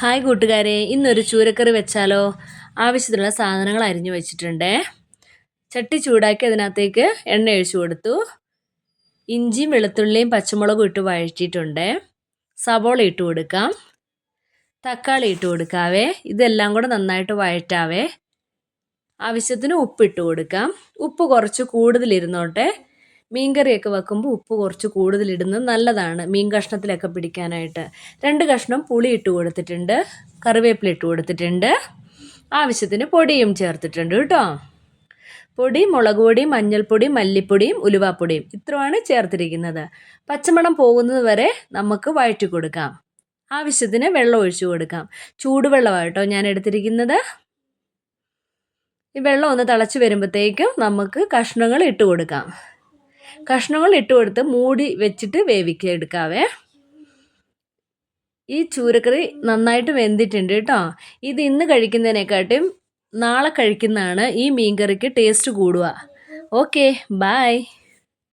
Hi കൂട്ടുകാരെ ഇന്നൊരു ചൂരക്കറി വെച്ചാലോ? ആവശ്യത്തിനുള്ള സാധനങ്ങൾ അരിഞ്ഞു വെച്ചിട്ടുണ്ട്. ചട്ടി ചൂടാക്കി അതിനകത്തേക്ക് എണ്ണ ഒഴിച്ചു കൊടുത്തു. ഇഞ്ചിയും വെളുത്തുള്ളിയും പച്ചമുളകും ഇട്ട് വഴറ്റിയിട്ടുണ്ട്. സവോള ഇട്ട് കൊടുക്കാം. തക്കാളി ഇട്ട് കൊടുക്കാവേ. ഇതെല്ലാം കൂടെ നന്നായിട്ട് വഴറ്റാവേ. ആവശ്യത്തിന് ഉപ്പ് ഇട്ട് കൊടുക്കാം. ഉപ്പ് കുറച്ച് കൂടുതലിരുന്നോട്ടെ മീൻകറിയൊക്കെ വെക്കുമ്പോൾ ഉപ്പ് കുറച്ച് കൂടുതലിടുന്നത് നല്ലതാണ് മീൻ കഷ്ണത്തിലൊക്കെ പിടിക്കാനായിട്ട്. രണ്ട് കഷ്ണം പുളി ഇട്ട് കൊടുത്തിട്ടുണ്ട് കറിവേപ്പില ഇട്ട് കൊടുത്തിട്ടുണ്ട്. ആവശ്യത്തിന് പൊടിയും ചേർത്തിട്ടുണ്ട് കേട്ടോ. പൊടി മുളക് പൊടി മഞ്ഞൾപ്പൊടി മല്ലിപ്പൊടിയും ഉലുവാപ്പൊടിയും ഇത്രയാണ് ചേർത്തിരിക്കുന്നത്. പച്ചമണം പോകുന്നത് വരെ നമുക്ക് വഴറ്റി കൊടുക്കാം. ആവശ്യത്തിന് വെള്ളം ഒഴിച്ചു കൊടുക്കാം. ചൂടുവെള്ളമായിട്ടോ ഞാൻ എടുത്തിരിക്കുന്നത്. ഈ വെള്ളം ഒന്ന് തിളച്ച് വരുമ്പോഴത്തേക്കും നമുക്ക് കഷ്ണങ്ങൾ ഇട്ട് കൊടുക്കാം. കഷ്ണങ്ങൾ ഇട്ട് കൊടുത്ത് മൂടി വെച്ചിട്ട് വേവിക്കുക എടുക്കാവേ. ഈ ചൂരക്കറി നന്നായിട്ട് വെന്തിട്ടുണ്ട് കേട്ടോ. ഇത് ഇന്ന് കഴിക്കുന്നതിനെക്കാട്ടും നാളെ കഴിക്കുന്നതാണ് ഈ മീൻകറിക്ക് ടേസ്റ്റ് കൂടുക. Okay bye